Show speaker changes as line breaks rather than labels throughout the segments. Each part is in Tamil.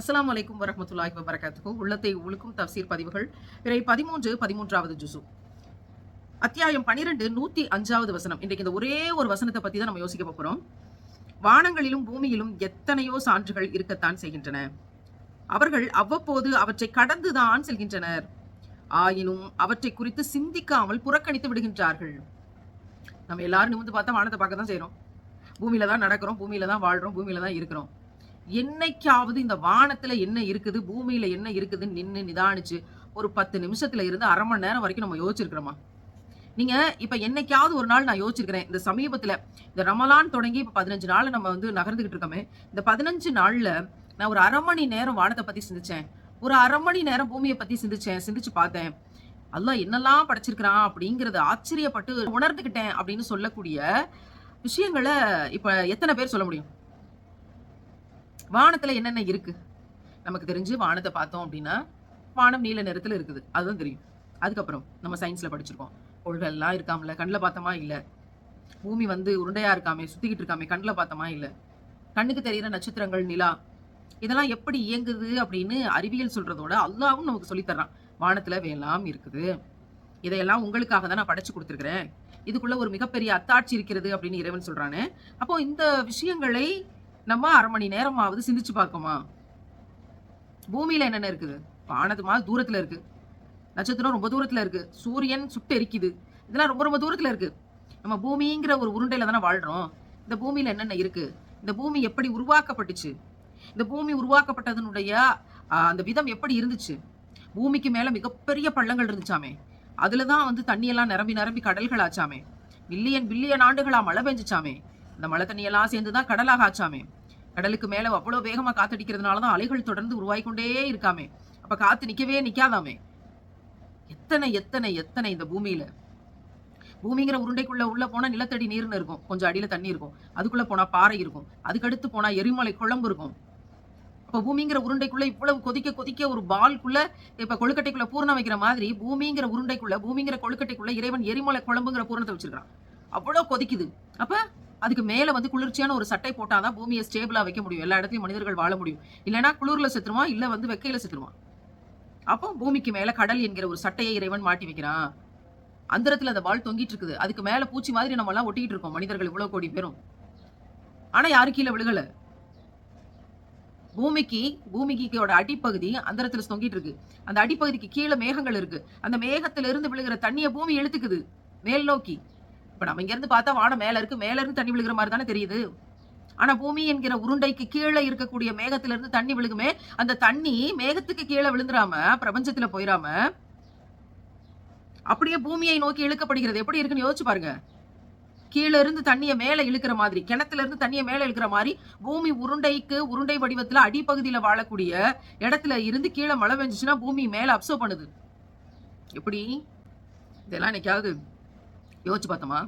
அஸ்லாம் வலைக்கும் வரமத்துல்லாஹி வபரகாத்துஹு. உள்ளத்தை உழுக்கும் தப்சீர் பதிவுகள். பிறை பதிமூன்று பதிமூன்றாவது ஜுசு அத்தியாயம் பனிரெண்டு நூத்தி அஞ்சாவது வசனம். இன்றைக்கு இந்த ஒரே ஒரு வசனத்தை பத்தி தான் நம்ம யோசிக்க போகிறோம் வானங்களிலும் பூமியிலும் எத்தனையோ சான்றுகள் இருக்கத்தான் செய்கின்றன. அவர்கள் அவ்வப்போது அவற்றை கடந்துதான் செல்கின்றனர். ஆயினும் அவற்றை குறித்து சிந்திக்காமல் புறக்கணித்து விடுகின்றார்கள். நம்ம எல்லாரும் நிமிந்து பார்த்தா வானத்தை பார்க்க தான் செய்கிறோம் பூமியில தான் நடக்கிறோம் பூமியில தான் வாழ்றோம் பூமியில தான் இருக்கிறோம். என்னைக்காவது இந்த வானத்துல என்ன இருக்குது பூமியில என்ன இருக்குதுன்னு நின்று நிதானிச்சு ஒரு பத்து நிமிஷத்துல இருந்து அரை மணி நேரம் வரைக்கும் நம்ம யோசிச்சிருக்கிறோமா? நீங்க இப்ப என்னைக்காவது ஒரு நாள் நான் யோசிச்சிருக்கிறேன். இந்த சமீபத்துல இந்த ரமலான் தொடங்கி இப்ப பதினஞ்சு நாள் நம்ம வந்து நகர்ந்துகிட்டு இருக்கோமே இந்த பதினஞ்சு நாள்ல நான் ஒரு அரை மணி நேரம் வானத்தை பத்தி சிந்திச்சேன். ஒரு அரை மணி நேரம் பூமியை பத்தி சிந்திச்சேன் சிந்திச்சு பார்த்தேன். அல்லா என்னெல்லாம் படைச்சிருக்கிறான் அப்படிங்கறத ஆச்சரியப்பட்டு உணர்ந்துகிட்டேன் அப்படின்னு சொல்லக்கூடிய விஷயங்களை இப்ப எத்தனை பேர் சொல்ல முடியும்? வானத்துல என்னென்ன இருக்கு? நமக்கு தெரிஞ்சு வானத்தை பார்த்தோம் அப்படின்னா வானம் நீல நிறத்துல இருக்குது. அதுதான் தெரியும். அதுக்கப்புறம் நம்ம சயின்ஸ்ல படிச்சிருக்கோம். கோள்கள்லாம் இருக்காமல கண்ணில் பார்த்தோமா இல்ல? பூமி வந்து உருண்டையா இருக்காமே சுத்திக்கிட்டு இருக்காமே கண்ணில் பார்த்தோமா இல்ல? கண்ணுக்கு தெரியிற நட்சத்திரங்கள் நிலா இதெல்லாம் எப்படி இயங்குது அப்படின்னு அறிவியல் சொல்றதோட அல்லாவும் நமக்கு சொல்லித் தர்றான். வானத்துல வேலாம் இருக்குது. இதையெல்லாம் உங்களுக்காக தான் நான் படைச்சு கொடுத்துருக்குறேன். இதுக்குள்ள ஒரு மிகப்பெரிய அத்தாட்சி இருக்கிறது அப்படின்னு இறைவன் சொல்றானே. அப்போ இந்த விஷயங்களை நம்ம அரை மணி நேரமாவது சிந்திச்சு பார்க்கோமா? பூமியில என்னென்ன இருக்குது? வானத்து மாதிரி தூரத்தில் இருக்கு. நட்சத்திரம் ரொம்ப தூரத்தில் இருக்கு. சூரியன் சுட்டு எரிக்குது. இதெல்லாம் ரொம்ப ரொம்ப தூரத்தில் இருக்கு. நம்ம பூமிங்கிற ஒரு உருண்டையில தானே வாழ்றோம். இந்த பூமியில என்னென்ன இருக்கு? இந்த பூமி எப்படி உருவாக்கப்பட்டுச்சு? இந்த பூமி உருவாக்கப்பட்டதனுடைய அந்த விதம் எப்படி இருந்துச்சு? பூமிக்கு மேல மிகப்பெரிய பள்ளங்கள் இருந்துச்சாமே. அதுலதான் வந்து தண்ணியெல்லாம் நிரம்பி நிரம்பி கடல்கள் ஆச்சாமே. பில்லியன் பில்லியன் ஆண்டுகளா மழை பெஞ்சிச்சாமே. அந்த மழை தண்ணியெல்லாம் சேர்ந்து தான் கடலாக ஆச்சாமே. கடலுக்கு மேலே அவ்வளோ வேகமாக காத்தடிக்கிறதுனால தான் அலைகள் தொடர்ந்து உருவாய்க்கொண்டே இருக்காமே. அப்போ காத்து நிற்கவே நிற்காதாமே எத்தனை எத்தனை எத்தனை இந்த பூமியில்? பூமிங்கிற உருண்டைக்குள்ள உள்ள போனா நிலத்தடி நீர்னு இருக்கும். கொஞ்சம் அடியில தண்ணி இருக்கும். அதுக்குள்ள போனா பாறை இருக்கும். அதுக்கடுத்து போனா எரிமலை குழம்பு இருக்கும். இப்போ பூமிங்கிற உருண்டைக்குள்ள இவ்வளவு கொதிக்க கொதிக்க ஒரு பால்குள்ள இப்ப கொழுக்கட்டைக்குள்ள பூர்ணம் வைக்கிற மாதிரி பூமிங்கிற உருண்டைக்குள்ள பூமிங்கிற கொழுக்கட்டைக்குள்ள இறைவன் எரிமலை குழம்புங்கிற பூர்ணத்தை வச்சிருக்கான் அவ்வளோ கொதிக்குது. அப்ப அதுக்கு மேலே வந்து குளிர்ச்சியான ஒரு சட்டை போட்டாதான் பூமியை ஸ்டேபிளாக வைக்க முடியும். எல்லா இடத்துலையும் மனிதர்கள் வாழ முடியும். இல்லைன்னா குளிரில் செத்துருவான் இல்லை வந்து வெக்கையில் செத்துருவான். அப்போ பூமிக்கு மேலே கடல் என்கிற ஒரு சட்டையை இறைவன் மாட்டி வைக்கிறான். அந்தரத்தில் அந்த வாழ் தொங்கிட்டு இருக்குது. அதுக்கு மேலே பூச்சி மாதிரி நம்ம எல்லாம் இருக்கோம். மனிதர்கள் இவ்வளோ கோடி பேரும். ஆனால் யாரு கீழே விழுகலை. பூமிக்கு பூமிக்கோட அடிப்பகுதி அந்தரத்தில் தொங்கிட்டு இருக்கு. அந்த அடிப்பகுதிக்கு கீழே மேகங்கள் இருக்கு. அந்த மேகத்திலிருந்து விழுகிற தண்ணியை பூமி எழுத்துக்குது மேல் நோக்கி இப்ப நம்ம இங்க இருந்து பார்த்தா வானம் மேல இருக்கு. மேல இருந்து தண்ணி விழுகிற மாதிரி தானே தெரியுது. ஆனா பூமி என்கிற உருண்டைக்கு கீழே இருக்கக்கூடிய மேகத்துல இருந்து தண்ணி விழுகுமே அந்த தண்ணி மேகத்துக்கு கீழே விழுந்துராம பிரபஞ்சத்துல போயிராம அப்படியே பூமியை நோக்கி இழுக்கப்படுகிறது. எப்படி இருக்குன்னு யோசிச்சு பாருங்க. கீழே இருந்து தண்ணியை மேலே இழுக்கிற மாதிரி கிணத்துல இருந்து தண்ணியை மேலே இழுக்கிற மாதிரி பூமி உருண்டைக்கு உருண்டை வடிவத்துல அடிப்பகுதியில வாழக்கூடிய இடத்துல இருந்து கீழே மழை பெஞ்சுச்சுன்னா பூமி மேலே அப்சர்வ் பண்ணுது. எப்படி? இதெல்லாம் என்னைக்காவது யோசிச்சு பார்த்தோமா?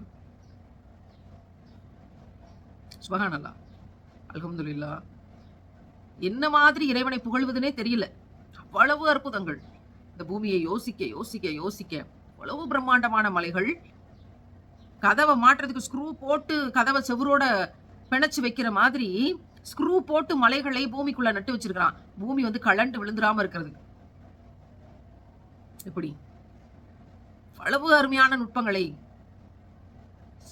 சுபஹானல்லா அல்ஹம்துலில்லா. என்ன மாதிரி இறைவனை புகழ்வதுனே தெரியல. அவ்வளவு அற்புதங்கள். இந்த பூமியை யோசிக்க யோசிக்க யோசிக்க அவ்வளவு பிரம்மாண்டமான மலைகள். கதவை மாட்டுறதுக்கு ஸ்க்ரூ போட்டு கதவை செவரோட பிணைச்சு வைக்கிற மாதிரி ஸ்க்ரூ போட்டு மலைகளை பூமிக்குள்ள நட்டு வச்சிருக்கிறான். பூமி வந்து கலண்டு விழுந்துராம இருக்கிறது. எப்படி? அவ்வளவு அருமையான நுட்பங்களை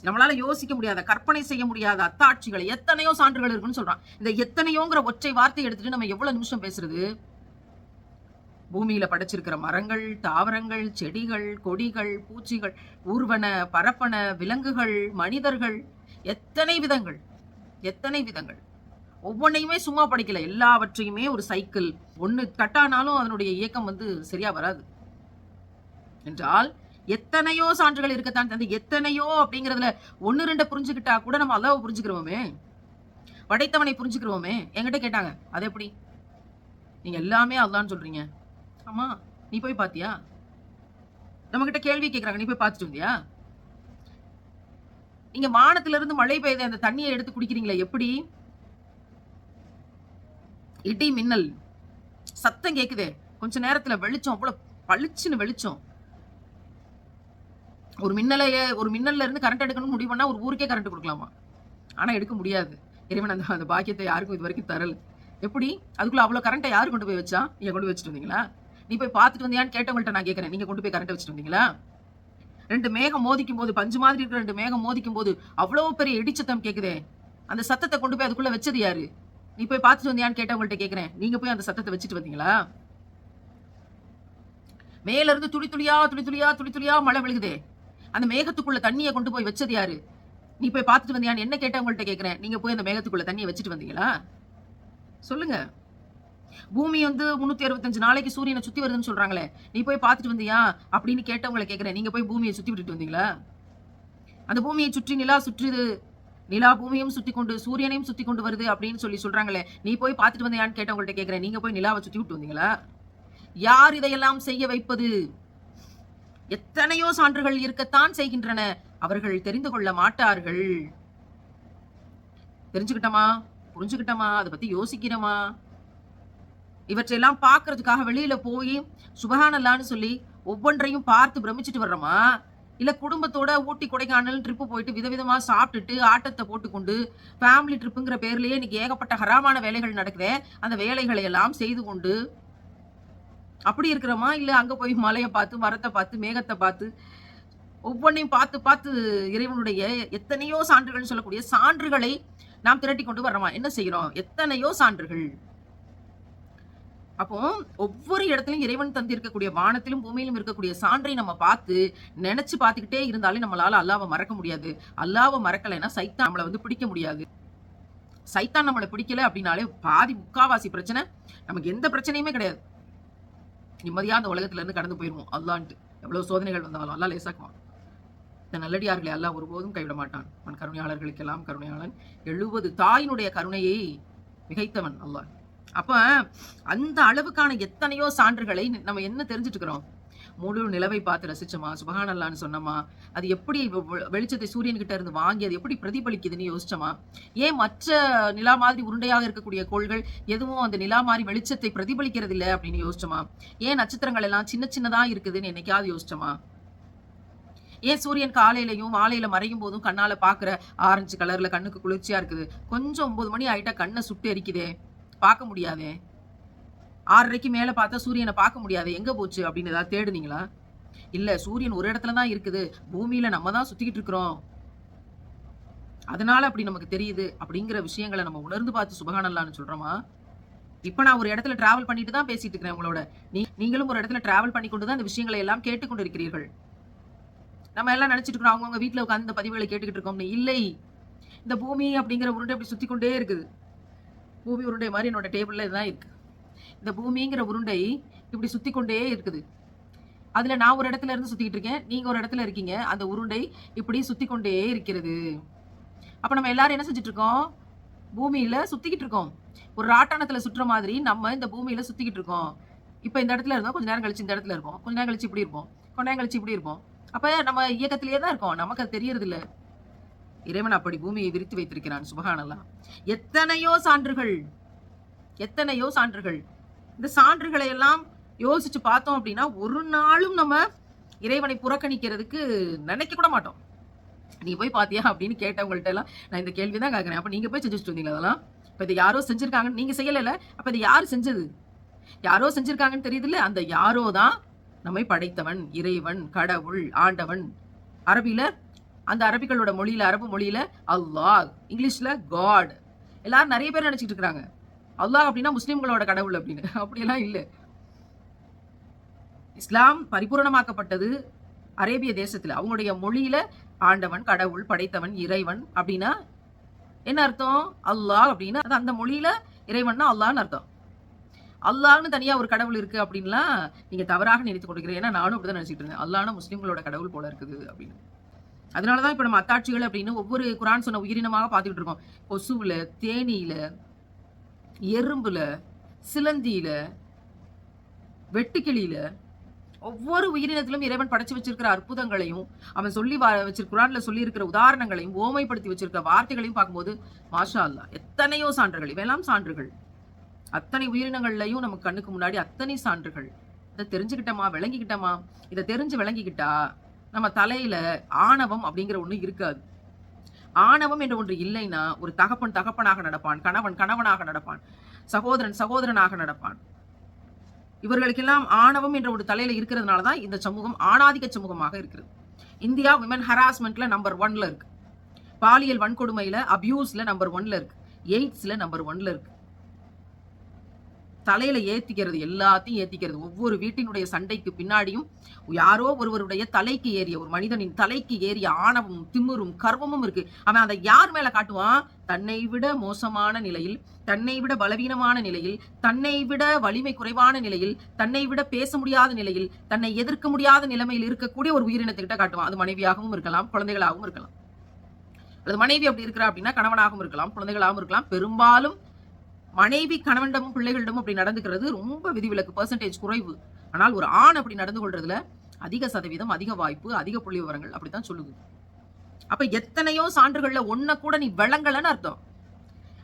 நம்மளால யோசிக்க முடியாத கற்பனை செய்ய முடியாத அத்தாட்சிகளை எத்தனையோ சான்றுகள் இருக்குன்னு சொல்றான். இந்த எத்தனையோங்கிற ஒற்றை வார்த்தை எடுத்துட்டு நம்ம எவ்வளவு நிமிஷம் பேசுறது? பூமியில படைச்சிருக்கிற மரங்கள் தாவரங்கள் செடிகள் கொடிகள் பூச்சிகள் ஊர்வன பரப்பன விலங்குகள் மனிதர்கள் எத்தனை விதங்கள்? எத்தனை விதங்கள்? ஒவ்வொன்றையுமே சும்மா படிக்கல. எல்லாவற்றையுமே ஒரு சைக்கிள். ஒண்ணு கட்டானாலும் அதனுடைய இயக்கம் வந்து சரியா வராது. என்றால் எத்தனையோ சான்றுகள் இருக்கத்தான் அந்த எத்தனையோ அப்படிங்கறதுல ஒன்னு ரெண்டு புரிஞ்சுக்கிட்டா கூட நம்ம அல்லாவை புரிஞ்சுக்கிறோமே. படைத்தவனை புரிஞ்சுக்கிறோமே. என்கிட்ட கேட்டாங்க அது எப்படி? நீங்க எல்லாமே அல்லான்னு சொல்றீங்க. ஆமா. நீ போய் பாத்தியா? நம்ம கிட்ட கேள்வி கேட்கறாங்க நீ போய் பார்த்துட்டு வந்தியா? நீங்க வானத்துல இருந்து மழை பெய்த அந்த தண்ணியை எடுத்து குடிக்கிறீங்களா எப்படி? இடி மின்னல். சத்தம் கேக்குதே. கொஞ்ச நேரத்துல வெளிச்சம் அவ்வளவு பளிச்சுன்னு வெளிச்சம். ஒரு மின்னலைய ஒரு மின்னல்ல இருந்து கரண்ட் எடுக்கணும்னு முடிவு பண்ணால் ஒரு ஊருக்கே கரண்ட் கொடுக்கலாமா? ஆனால் எடுக்க முடியாது. இறைவன் அந்த அந்த பாக்கியத்தை யாருக்கும் இது வரைக்கும் தரல. எப்படி? அதுக்குள்ளே அவ்வளோ கரண்ட்டை யார் கொண்டு போய் வச்சா? நீங்கள் கொண்டு போய் வச்சுட்டு வந்தீங்களா? நீ போய் பார்த்துட்டு வந்தியான்னு கேட்டவங்கள்ட்ட நான் கேட்குறேன் நீங்கள் கொண்டு போய் கரண்ட் வச்சுட்டு வந்தீங்களா? ரெண்டு மேகம் மோதிக்கும் போது பஞ்சு மாதிரி இருக்கிற ரெண்டு மேகம் மோதிக்கும் போது அவ்வளோ பெரிய இடிச்சத்தம் கேட்குதே அந்த சத்தத்தை கொண்டு போய் அதுக்குள்ளே வச்சது யாரு? நீ போய் பார்த்துட்டு வந்தியான்னு கேட்டவங்கள்ட்ட கேட்குறேன் நீங்கள் போய் அந்த சத்தத்தை வச்சுட்டு வந்தீங்களா? மேலேருந்து துளி துளியா துளி துளியா துளி துளியா மழை விழுகுதே அந்த மேகத்துக்குள்ள தண்ணியை கொண்டு போய் வச்சது யாரு? நீ போய் பார்த்துட்டு வந்தியான்னு என்ன கேட்டவங்கள்ட்ட கேட்கறேன் நீங்க போய் அந்த மேகத்துக்குள்ள தண்ணியை வச்சுட்டு வந்தீங்களா? சொல்லுங்க. பூமி வந்து முன்னூத்தி அறுபத்தஞ்சு நாளைக்கு சூரியனை சுத்தி வருதுன்னு சொல்றாங்களே. நீ போய் பார்த்துட்டு வந்தியா? அப்படின்னு கேட்டவங்களை கேட்கறேன் நீங்க போய் பூமியை சுத்தி விட்டுட்டு வந்தீங்களா? அந்த பூமியை சுற்றி நிலா சுற்றுது நிலா பூமியும் சுத்தி கொண்டு சூரியனையும் சுத்தி கொண்டு வருது அப்படின்னு சொல்லி சொல்றாங்களே. நீ போய் பார்த்துட்டு வந்தியான்னு கேட்டவங்கள்ட்ட கேட்கறேன் நீங்க போய் நிலாவை சுத்தி விட்டு வந்தீங்களா? யார் இதையெல்லாம் செய்ய வைப்பது? எத்தனையோ சான்றுகள் இருக்கத்தான் செய்கின்றன. அவர்கள் தெரிந்து கொள்ள மாட்டார்கள். தெரிஞ்சுக்கிட்டோமா? புரிஞ்சுக்கிட்டோமா? அதை பத்தி யோசிக்கிறோமா? இவற்றையெல்லாம் பார்க்கறதுக்காக வெளியில போய் சுபகானல்லான்னு சொல்லி ஒவ்வொன்றையும் பார்த்து பிரமிச்சிட்டு வர்றோமா? இல்ல குடும்பத்தோட ஊட்டி கொடைக்கானல் ட்ரிப்பு போயிட்டு விதவிதமா சாப்பிட்டுட்டு ஆட்டத்தை போட்டுக்கொண்டு ஃபேமிலி ட்ரிப்புங்கிற பேர்லயே இன்னைக்கு ஏகப்பட்ட ஹராமான வேலைகள் நடக்குதே. அந்த வேலைகளை எல்லாம் செய்து கொண்டு அப்படி இருக்கிறோமா? இல்ல அங்க போய் மலையை பார்த்து மரத்தை பார்த்து மேகத்தை பார்த்து ஒவ்வொன்றையும் பார்த்து பார்த்து இறைவனுடைய எத்தனையோ சான்றுகள் சொல்லக்கூடிய சான்றுகளை நாம் திரட்டி கொண்டு வர்றோமா? என்ன செய்கிறோம்? எத்தனையோ சான்றுகள். அப்போ ஒவ்வொரு இடத்துலையும் இறைவன் தந்திருக்கக்கூடிய வானத்திலும் பூமியிலும் இருக்கக்கூடிய சான்றை நம்ம பார்த்து நினைச்சு பார்த்துக்கிட்டே இருந்தாலே நம்மளால அல்லாவை மறக்க முடியாது. அல்லாவை மறக்கலைன்னா சைத்தான் நம்மளை வந்து பிடிக்க முடியாது. சைத்தான் நம்மளை பிடிக்கல அப்படின்னாலே பாதி முக்காவாசி பிரச்சனை. நமக்கு எந்த பிரச்சனையுமே கிடையாது. நிம்மதியாக அந்த உலகத்துல இருந்து கடந்து போயிருவோம். அல்லான்ட்டு. எவ்வளவு சோதனைகள் வந்தாலும் அல்லா லேசாக்குவான் இந்த நல்லடியார்களை அல்லாஹ் ஒருபோதும் கைவிட மாட்டான் அவன் கருணையாளர்களுக்கெல்லாம் கருணையாளன். எழுபது தாயினுடைய கருணையை மிகைத்தவன் அல்லாஹ். அப்ப அந்த அளவுக்கான எத்தனையோ சான்றுகளை நம்ம என்ன தெரிஞ்சுட்டு இருக்கிறோம் முழு நிலவை பார்த்து ரசிச்சோமா? சுபஹானல்லான்னு சொன்னோமா? அது எப்படி வெளிச்சத்தை சூரியன்கிட்ட இருந்து வாங்கி அது எப்படி பிரதிபலிக்குதுன்னு யோசிச்சோமா? ஏன் மற்ற நிலா மாதிரி உருண்டையாக இருக்கக்கூடிய கோள்கள் எதுவும் அந்த நிலா மாதிரி வெளிச்சத்தை பிரதிபலிக்கிறது இல்லை அப்படின்னு யோசிச்சோமா? ஏன் நட்சத்திரங்கள் எல்லாம் சின்ன சின்னதா இருக்குதுன்னு என்னைக்காவது யோசிச்சோமா? ஏன் சூரியன் காலையிலையும் மாலையில மறையும் போதும் கண்ணால பாக்குற ஆரஞ்சு கலர்ல கண்ணுக்கு குளிர்ச்சியா இருக்குது? கொஞ்சம் ஒன்பது மணி ஆயிட்டா கண்ணை சுட்டு எரிக்குதே. பார்க்க முடியாதே. ஆறரைக்கு மேல பார்த்தா சூரியனை பார்க்க முடியாது. எங்கே போச்சு? அப்படின்னு ஏதாவது தேடுனீங்களா? இல்ல சூரியன் ஒரு இடத்துல தான் இருக்குது. பூமியில நம்ம தான் சுற்றிக்கிட்டு இருக்கிறோம். அதனால அப்படி நமக்கு தெரியுது அப்படிங்கிற விஷயங்களை நம்ம உணர்ந்து பார்த்து சுபகானல்லான்னு சொல்றோமா? இப்போ நான் ஒரு இடத்துல டிராவல் பண்ணிட்டு தான் பேசிட்டு இருக்கிறேன் உங்களோட. நீ நீங்களும் ஒரு இடத்துல டிராவல் பண்ணி கொண்டு தான் இந்த விஷயங்களை எல்லாம் கேட்டுக்கொண்டு இருக்கிறீர்கள். நம்ம எல்லாம் நினச்சிட்டு இருக்கிறோம் அவங்கவுங்க வீட்டில் உட்காந்து இந்த பதிவுகளை கேட்டுக்கிட்டு இருக்கோம்னு. இல்லை. இந்த பூமி அப்படிங்கிற உருண்டை அப்படி சுத்தி கொண்டே இருக்குது. பூமி உருண்டை மாதிரி என்னோட டேபிள்ல இதுதான் இருக்கு. இந்த பூமிங்கிற உருண்டை இப்படி சுத்தி கொண்டே இருக்குது. அதுல நான் ஒரு இடத்துல இருந்து சுத்திக்கிட்டு இருக்கேன் நீங்க ஒரு இடத்துல இருக்கீங்க அந்த உருண்டை இப்படி சுத்தி கொண்டே இருக்கிறது. அப்ப நம்ம எல்லாரும் என்ன செஞ்சுட்டு இருக்கோம்? பூமியில சுத்திக்கிட்டு இருக்கோம். ஒரு ராட்டானத்துல சுற்றுற மாதிரி நம்ம இந்த பூமியில சுத்திக்கிட்டு இருக்கோம். இப்ப இந்த இடத்துல இருந்தோம் கொஞ்ச நேரம் கழிச்சு இந்த இடத்துல இருப்போம். கொஞ்ச நேரம் கழிச்சு இப்படி இருப்போம். கொஞ்ச நேரம் கழிச்சு இப்படி இருப்போம். அப்ப நம்ம இயக்கத்திலேயே தான் இருக்கோம். நமக்கு அது தெரியறது இல்ல இறைவன் அப்படி பூமியை விரித்து வைத்திருக்கிறான். சுபஹானல்லாஹ் எத்தனையோ சான்றுகள். எத்தனையோ சான்றுகள். இந்த சான்றுகளை எல்லாம் யோசிச்சு பார்த்தோம் அப்படின்னா ஒரு நாளும் நம்ம இறைவனை புறக்கணிக்கிறதுக்கு நினைக்க கூட மாட்டோம். நீ போய் பாத்தியா அப்படின்னு கேட்டவங்கள்ட்ட எல்லாம் நான் இந்த கேள்வி தான் கேட்குறேன். அப்போ நீங்கள் போய் செஞ்சுட்டு வந்தீங்களா அதெல்லாம்? இப்போ இதை யாரோ செஞ்சுருக்காங்கன்னு நீங்கள் செய்யலைல்ல அப்போ இது யார் செஞ்சது? யாரோ செஞ்சுருக்காங்கன்னு தெரியுதுல்ல? அந்த யாரோ தான் நம்மை படைத்தவன் இறைவன் கடவுள் ஆண்டவன். அரபியில் அந்த அரபிகளோட மொழியில் அரபு மொழியில அல்லாஹ் இங்கிலீஷில் காட். எல்லாரும் நிறைய பேர் நினச்சிட்டு இருக்கிறாங்க. அல்லாஹ் அப்படின்னா முஸ்லிம்களோட கடவுள் அப்படின்னு. அப்படியெல்லாம் இல்லை. இஸ்லாம் பரிபூரணமாக்கப்பட்டது அரேபிய தேசத்துல. அவங்களுடைய மொழியில ஆண்டவன் கடவுள் படைத்தவன் இறைவன் அப்படின்னா என்ன அர்த்தம்? அல்லாஹ் அப்படின்னா அது அந்த மொழியில இறைவன்னா அல்லான்னு அர்த்தம். அல்லாஹ்னு தனியா ஒரு கடவுள் இருக்கு அப்படின்லாம் நீங்க தவறாக நினைத்து கொண்டிருக்கிறேன் ஏன்னா நானும் அப்படிதான் நினைச்சிட்டு இருந்தேன். அல்லாஹ்னா முஸ்லிம்களோட கடவுள் போல இருக்குது அப்படின்னு. அதனாலதான் இப்ப நம்ம அத்தாட்சிகள் அப்படின்னு ஒவ்வொரு குரான் சொன்ன உயிரினமாக பார்த்துக்கிட்டு இருக்கோம். கொசுவில் தேனியில எறும்புல சிலந்தியில வெட்டுக்கிளியில ஒவ்வொரு உயிரினத்திலும் இறைவன் படைச்சு வச்சிருக்கிற அற்புதங்களையும் அவன் சொல்லி வா- வச்சிருக்க குரான்ல சொல்லி இருக்கிற உதாரணங்களையும் ஓமைப்படுத்தி வச்சிருக்க வார்த்தைகளையும் பார்க்கும்போது மாஷா அல்லா எத்தனையோ சான்றுகள் இவையெல்லாம் சான்றுகள். அத்தனை உயிரினங்கள்லையும் நமக்கு கண்ணுக்கு முன்னாடி அத்தனை சான்றுகள். இதை தெரிஞ்சுக்கிட்டோமா விளங்கிக்கிட்டோமா? இதை தெரிஞ்சு விளங்கிக்கிட்டா நம்ம தலையில ஆணவம் அப்படிங்கிற ஒண்ணு இருக்காது. ஆணவம் என்ற ஒன்று இல்லைன்னா ஒரு தகப்பன் தகப்பனாக நடப்பான் கணவன் கணவனாக நடப்பான் சகோதரன் சகோதரனாக நடப்பான். இவர்களுக்கெல்லாம் ஆணவம் என்ற ஒரு தலையில இருக்கிறதுனால தான் இந்த சமூகம் ஆணாதிக்க சமூகமாக இருக்கிறது. இந்தியா விமன் ஹராஸ்மெண்ட்ல நம்பர் ஒன்ல இருக்கு. பாலியல் வன்கொடுமையில அபியூஸ்ல நம்பர் ஒன்ல இருக்கு. எய்ட்ஸ்ல நம்பர் ஒன்ல இருக்கு. தலையில ஏத்திக்கிறது எல்லாத்தையும் ஏத்திக்கிறது. ஒவ்வொரு வீட்டினுடைய சண்டைக்கு பின்னாடியும் யாரோ ஒருவருடைய தலைக்கு ஏறிய ஒரு மனிதனின் தலைக்கு ஏறிய ஆணவமும் திமிரும் கர்வமும் இருக்கு. அவன் அதை யார் மேல காட்டுவான்? தன்னை விட மோசமான நிலையில் தன்னை விட பலவீனமான நிலையில் தன்னை விட வலிமை குறைவான நிலையில் தன்னை விட பேச முடியாத நிலையில் தன்னை எதிர்க்க முடியாத நிலைமையில் இருக்கக்கூடிய ஒரு உயிரினத்துக்கிட்ட காட்டுவான். அது மனைவியாகவும் இருக்கலாம் குழந்தைகளாகவும் இருக்கலாம். அல்லது மனைவி அப்படி இருக்கிறா அப்படின்னா கணவனாகவும் இருக்கலாம் குழந்தைகளாகவும் இருக்கலாம். பெரும்பாலும் மனைவி கணவனிடமும் பிள்ளைகளிடமும் அப்படி நடந்துக்கிறது. ரொம்ப விதிவிலக்கு பர்சன்டேஜ் குறைவு. ஆனால் ஒரு ஆண் அப்படி நடந்து கொள்றதுல அதிக சதவீதம் அதிக வாய்ப்பு அதிக புள்ளி விவரங்கள் அப்படித்தான் சொல்லுது. அப்ப எத்தனையோ சான்றுகள்ல ஒன்ன கூட நீ விளங்கலன்னு அர்த்தம்.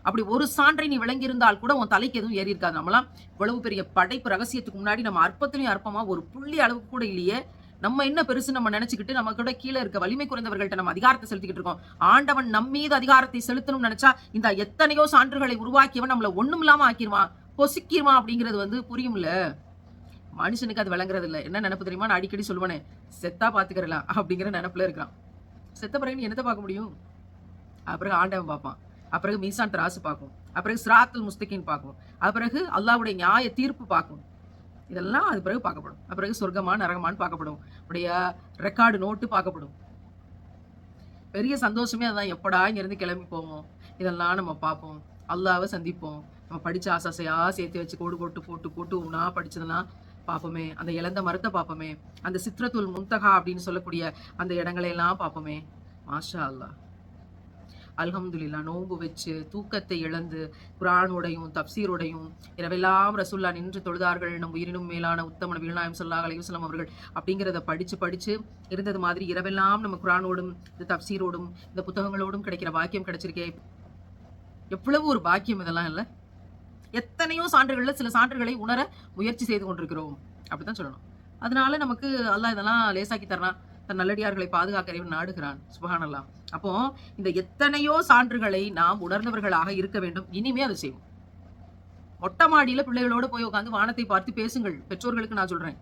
அப்படி ஒரு சான்றை நீ விளங்கி இருந்தால் கூட உன் தலைக்கு எதுவும் ஏறி இருக்காது. நம்மளாம் இவ்வளவு பெரிய படைப்பு ரகசியத்துக்கு முன்னாடி நம்ம அற்பத்திலையும் அற்பமா ஒரு புள்ளி அளவுக்கு கூட இல்லையே. நம்ம என்ன பெருசு நம்ம நினைச்சுக்கிட்டு நம்ம கூட கீழே இருக்க வலிமை குறைந்தவர்கள்ட்ட நம்ம அதிகாரத்தை செலுத்திக்கிட்டு இருக்கோம். ஆண்டவன் நம் மீது அதிகாரத்தை செலுத்தணும்னு நினைச்சா இந்த எத்தனையோ சான்றுகளை உருவாக்கியவன் நம்மள ஒண்ணும் இல்லாம ஆக்கிடுவான் பொசுக்கிடுவான் அப்படிங்கிறது வந்து புரியும்ல? மனுஷனுக்கு அது விளங்குறது இல்ல. என்ன நினப்பு தெரியுமா? நான் அடிக்கடி சொல்லுவேனே செத்தா பாத்துக்கிறலாம் அப்படிங்கிற நினப்புல இருக்கிறான். செத்த பிறகு என்னத்தை பார்க்க முடியும்? அப்புறம் ஆண்டவன் பார்ப்பான். அப்புறம் மீசான் திராசு பார்க்கும். அப்புறம் சிராத்துல் முஸ்தகின் பார்க்கும். அப்புறம் அல்லாவுடைய நியாய தீர்ப்பு பார்க்கும். இதெல்லாம் அது பிறகு பார்க்கப்படும். அப்பிறகு சொர்க்கமா நரகமான்னு பார்க்கப்படும். உடைய ரெக்கார்டு நோட்டு பார்க்கப்படும். பெரிய சந்தோஷமே அதான் எப்படா இங்கிருந்து கிளம்பி போவோம்? இதெல்லாம் நம்ம பார்ப்போம். அல்லாவை சந்திப்போம். நம்ம படித்த ஆசாசையாக சேர்த்து வச்சு கோடு போட்டு போட்டு போட்டு உனா படிச்சதெல்லாம் பார்ப்போமே. அந்த இழந்த மரத்தை பார்ப்போமே. அந்த சித்திரத்துள் முந்தகா அப்படின்னு சொல்லக்கூடிய அந்த இடங்களையெல்லாம் பார்ப்போமே. மாஷா அல்லாஹ். அல்ஹம்துலில்லா நோன்பு வச்சு தூக்கத்தை இழந்து குரானோடையும் தப்சீரோடையும் இரவெல்லாம் ரசுல்லா நின்று தொழுதார்கள். நம் உயிரினும் மேலான உத்தமன் வீழ்நாயம் சொல்லா அலையுஸ்லாம் அவர்கள் அப்படிங்கிறத படிச்சு படித்து இருந்தது மாதிரி இரவெல்லாம் நம்ம குரானோடும் இந்த தப்சீரோடும் இந்த புத்தகங்களோடும் கிடைக்கிற பாக்கியம் கிடைச்சிருக்கே. எவ்வளவு ஒரு பாக்கியம் இதெல்லாம் இல்லை. எத்தனையோ சான்றுகள்ல சில சான்றுகளை உணர முயற்சி செய்து கொண்டிருக்கிறோம். அப்படித்தான் சொல்லணும். அதனால நமக்கு அல்லாஹ் இதெல்லாம் லேசாக்கி தரலாம். தன் நல்லடியார்களை பாதுகாக்க இறைவன் நாடுகிறான். சுபகானல்லா. அப்போ இந்த எத்தனையோ சான்றுகளை நாம் உணர்ந்தவர்களாக இருக்க வேண்டும். இனிமே அதை செய்வோம். மொட்டை மாடியில பிள்ளைகளோட போய் உட்காந்து வானத்தை பார்த்து பேசுங்கள். பெற்றோர்களுக்கு நான் சொல்றேன்.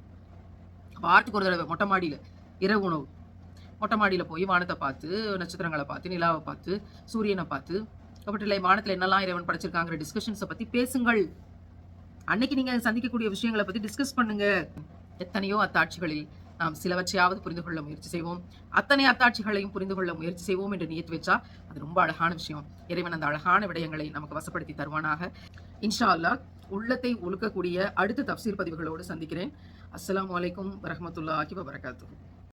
வாரத்துக்கு ஒரு தடவை மொட்டை மாடியில இரவு உணவு. மொட்டை மாடியில போய் வானத்தை பார்த்து நட்சத்திரங்களை பார்த்து நிலாவை பார்த்து சூரியனை பார்த்து கப்பட்டில்லை வானத்துல என்னெல்லாம் இறைவன் படைச்சிருக்காங்கிற டிஸ்கஷன்ஸை பத்தி பேசுங்கள். அன்னைக்கு நீங்க சந்திக்கக்கூடிய விஷயங்களை பத்தி டிஸ்கஸ் பண்ணுங்க. எத்தனையோ அத்தாட்சிகளில் நாம் சிலவற்றையாவது புரிந்து கொள்ள முயற்சி செய்வோம். அத்தனை அத்தாட்சிகளையும் புரிந்து கொள்ள முயற்சி செய்வோம் என்று நியத்து வச்சா அது ரொம்ப அழகான விஷயம். இறைவன் அந்த அழகான விடயங்களை நமக்கு வசப்படுத்தி தருவானாக. இன்ஷா அல்லாஹ் உள்ளத்தை ஒழுக்கக்கூடிய அடுத்த தப்சீர் பதிவுகளோடு சந்திக்கிறேன். அஸ்ஸலாமு அலைக்கும் வரஹ்மத்துல்லாஹி வரகாத்து